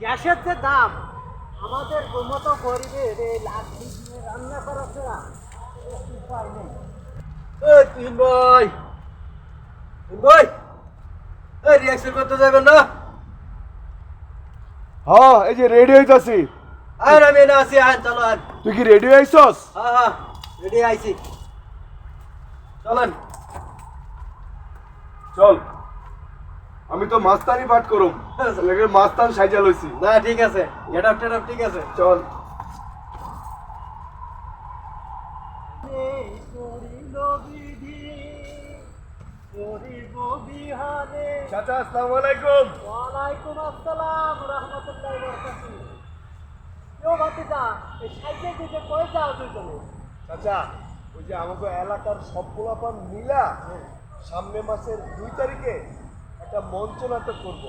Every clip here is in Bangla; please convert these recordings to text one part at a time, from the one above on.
গ্যাসের যে দাম আমাদের মতো গরিবের এই দিয়ে রান্না করা ছাড়া উপায় নেই। এই তিন ভাই তিন ভাই এই রিয়াকশন করতে যাবেন না। হ্যাঁ এই যে রেডি হইতাছি আর আমি না আছি আন চলো আন তুই কি রেডি হইছস হ্যাঁ হ্যাঁ রেডি আইছি। চলেন। চল। আমি তো মাস্তানি পাঠ করুম লেগে মাস্তান সাইজা লইছি না ঠিক আছে গেট আপ টেট আপ ঠিক আছে চল। চাচা আসসালামু আলাইকুম ওয়ালাইকুম আসসালাম রহমতুল্লাহি ওয়া বারাকাতুহু। কেউ ভাতিজা, এই সাইকেল দিতে কই যাও দুজনে? চাচা ওই যে আমাকে এলাকার সব পোলাপান মিলা সামনে মাসের দুই তারিখে একটা মঞ্চ নাটক করব।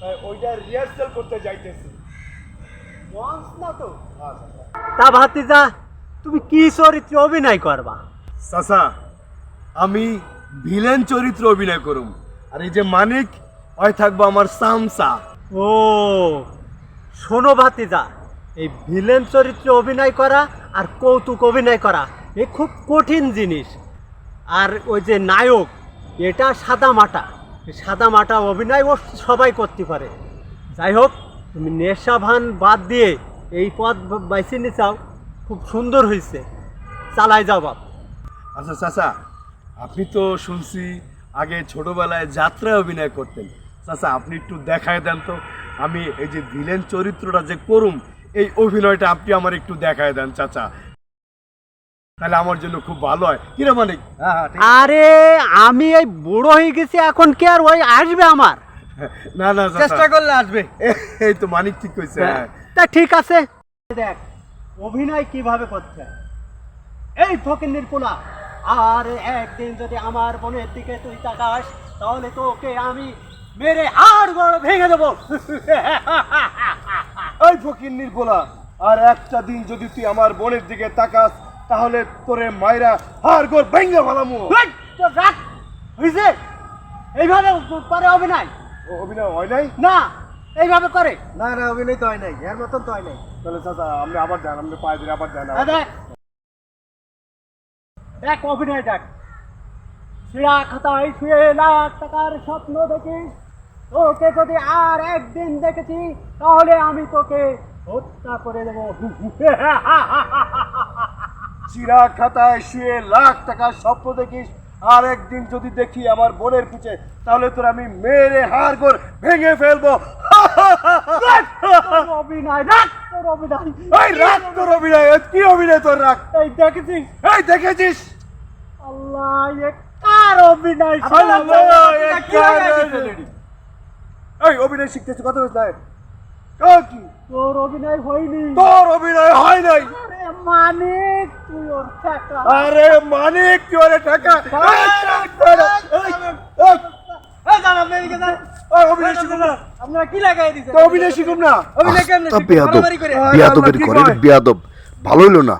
তাই ওইটা রিহার্সাল করতে যাইতেছি। মঞ্চ না তো? হ্যাঁ তা ভাতিজা তুমি কি চরিত্রে অভিনয় করবা? চাচা আমি ভিলেন চরিত্র অভিনয় করুম। আর এই যে মানিক ওই থাকব আমার সামসা। ও শোনো ভাতিজা এই ভিলেন চরিত্রে অভিনয় করা আর কৌতুক অভিনয় করা এ খুব কঠিন জিনিস। আর ওই যে নায়ক এটা সাদা মাটা। সাদা মাটা অভিনয় ও সবাই করতে পারে। যাই হোক, তুমি নেশা ভান বাদ দিয়ে এই পথ বাইছে নিচাও খুব সুন্দর হয়েছে চালাই যাও বাপ। আচ্ছা চাচা, আপনি তো শুনছি আগে ছোটবেলায় যাত্রায় অভিনয় করতেন। চাচা, আপনি একটু দেখায় দেন তো, আমি এই যে ভিলেন চরিত্রটা যে করুম, এই অভিনয়টা আপনি আমার একটু দেখায় দেন, চাচা। তাহলে আমার জন্য খুব ভালো হয়। কিরে মানিক? হ্যাঁ হ্যাঁ আরে আমি এই বুড়ো হয়ে গেছি এখন কি আর ওই আসবে আমার? না না চেষ্টা করলে আসবে। এই তো মানিক ঠিক কইছে হ্যাঁ। তা ঠিক আছে। দেখ অভিনয় কীভাবে করতে এই ফকিন্নির পোলা আর একদিন যদি আমার বোনের দিকে তুই তাকাস তাহলে তোকে আমি মেরে হাড় গড় ভেঙে দেবো। এই ফকির নির্বলা আর একটা দিন যদি তুই আমার বোনের দিকে তাকাস তাহলে তোরে মাইরা হার গোর ভেঙ্গে ফেলামু। হেই, তোর রাগ হয়েছে এইভাবে করে অভিনয়? ও, অভিনয় হয় নাই? না এইভাবে করে। না না অভিনয় তো হয় নাই। এর মতন তো হয় নাই। তাহলে চাচা আপনি আবার যান আপনি পায়ে দিন আবার যান দেখ অভিনয় দেখ। শিরা খাতায় শুয়ে লাখ টাকার স্বপ্ন দেখিস তোকে যদি আর একদিন দেখেছি তাহলে আমি তোকে হত্যা করে দেবো। চিরা খাতায় শুয়ে লাখ টাকার স্বপ্ন দেখিস। আর একদিন যদি দেখি আমার বোনের পিছে তাহলে তোর আমি মেরে হার গোর ভেঙে ফেলব। অভিনয় রাখ তোর অভিনয়। এই তোর অভিনয় কি অভিনয় তোর রাগ এই দেখেছিস? এই দেখেছিস? আল্লাহ এ কার অভিনয়? এই অভিনয় শিখতেছি কথা বলতে তোর অভিনয় হয়নি। তোর অভিনয় হয় নাই। মানিক তুই টাকা। আরে মানিক কি টাকা। আপনারা কি লাগাই দিছেন? তো অভিনয় শিখুন না। অভিনয় কেমনে বিয়াদব? করে? বেয়াদব ভালো হইল না?